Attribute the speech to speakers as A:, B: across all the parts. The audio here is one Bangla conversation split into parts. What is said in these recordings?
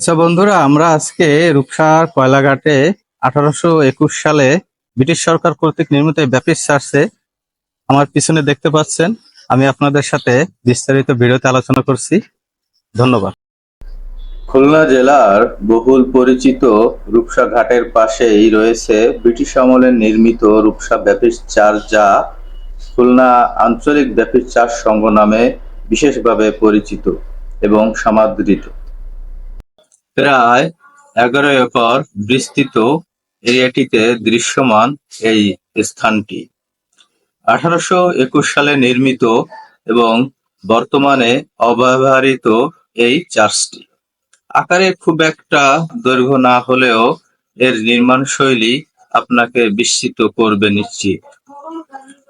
A: আচ্ছা বন্ধুরা, আমরা আজকে রূপসার কয়লাঘাটে আঠারোশো একুশ সালে ব্রিটিশ সরকার কর্তৃক নির্মিত ব্যাপিস চার্চে আমার পিছনে দেখতে পাচ্ছেন। আমি আপনাদের সাথে বিস্তারিত ভিডিওতে আলোচনা করছি। ধন্যবাদ। খুলনা জেলার বহুল পরিচিত রূপসা ঘাটের পাশেই রয়েছে ব্রিটিশ আমলে নির্মিত রূপসা ব্যাপিস চার্চ যা খুলনা আঞ্চলিক ব্যাপিস চার্চ সংঘ নামে বিশেষভাবে পরিচিত এবং সমাদৃত। প্রায় এগারো একর বিস্তৃত এরিয়াটিতে দৃশ্যমান এই স্থানটি। আঠারোশো একুশ সালে নির্মিত এবং বর্তমানে অব্যবহৃত এই চার্চটি। আকারে খুব একটা দৈর্ঘ্য না হলেও এর নির্মাণ শৈলী আপনাকে বিস্মিত করবে নিশ্চিত।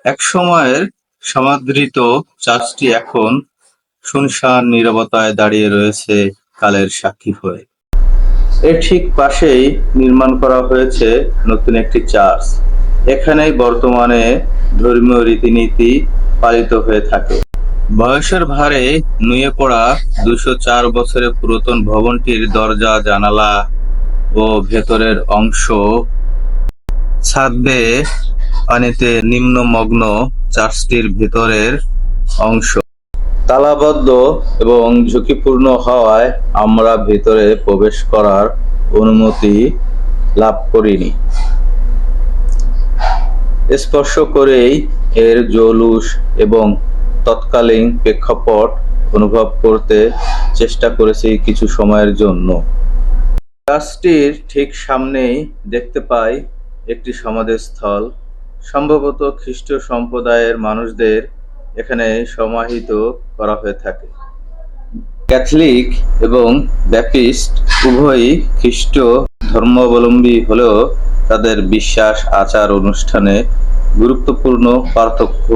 A: এক সময়ের সমাদৃত চার্চটি এখন শুনশান নীরবতায় দাঁড়িয়ে রয়েছে কালের সাক্ষী হয়ে। এর ঠিক পাশেই নির্মাণ করা হয়েছে নতুন একটি চার্চ। এখানেই বর্তমানে ধর্মীয় রীতিনীতি পালিত হয়ে থাকে। বয়সের ভারে নুয়ে পড়া দুশো চার বছরের পুরাতন ভবনটির দরজা, জানালা ও ভেতরের অংশ ছাদ বেয়ে পানিতে নিম্নমগ্ন চার্চটির ভেতরের অংশ। তালাবদ্ধ এবং ঝুঁকিপূর্ণ হওয়ায় আমরা ভিতরে প্রবেশ করার অনুমতি লাভ করিনি। স্পর্শ করেই এর জলুস এবং তৎকালীন প্রেক্ষাপট অনুভব করতে চেষ্টা করেছি কিছু সময়ের জন্য। গাছটির ঠিক সামনেই দেখতে পাই একটি সমাধিস্থল। সম্ভবত খ্রিস্ট সম্প্রদায়ের মানুষদের এখানে সমাহিত করা হয়ে থাকে। ক্যাথলিক এবং ব্যাপিস্ট উভয়ই খ্রিস্ট ধর্মাবলম্বী হলেও তাদের বিশ্বাস, আচার, অনুষ্ঠানে গুরুত্বপূর্ণ পার্থক্য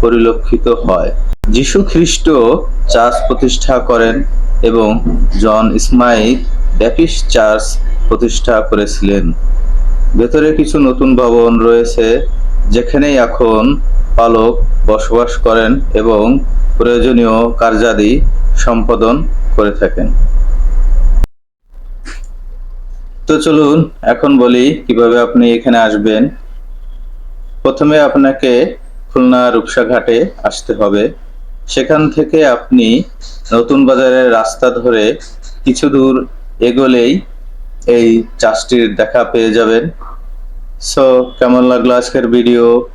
A: পরিলক্ষিত হয়। যীশু খ্রিস্ট চার্চ প্রতিষ্ঠা করেন এবং জন স্মাইথ ব্যাপিস্ট চার্চ প্রতিষ্ঠা করেছিলেন। ভেতরে কিছু নতুন ভবন রয়েছে যেখানেই এখন পালক বসবাস করেন এবং প্রয়োজনীয় কার্যাদি সম্পাদন করে থাকেন। তো চলুন এখন বলি কীভাবে আপনি এখানে আসবেন। প্রথমে আপনাকে খুলনা রূপসা ঘাটে আসতে হবে। সেখান থেকে আপনি নতুন বাজারের রাস্তা ধরে কিছু দূর এগোলেই এই চাষটির দেখা পেয়ে যাবেন। সো কেমন লাগল আজকের ভিডিও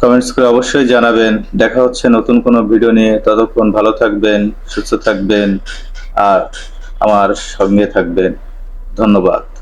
A: কমেন্টস করে অবশ্যই জানাবেন। দেখা হচ্ছে নতুন কোনো ভিডিও নিয়ে। ততক্ষণ ভালো থাকবেন, সুস্থ থাকবেন, আর আমার সঙ্গে থাকবেন। ধন্যবাদ।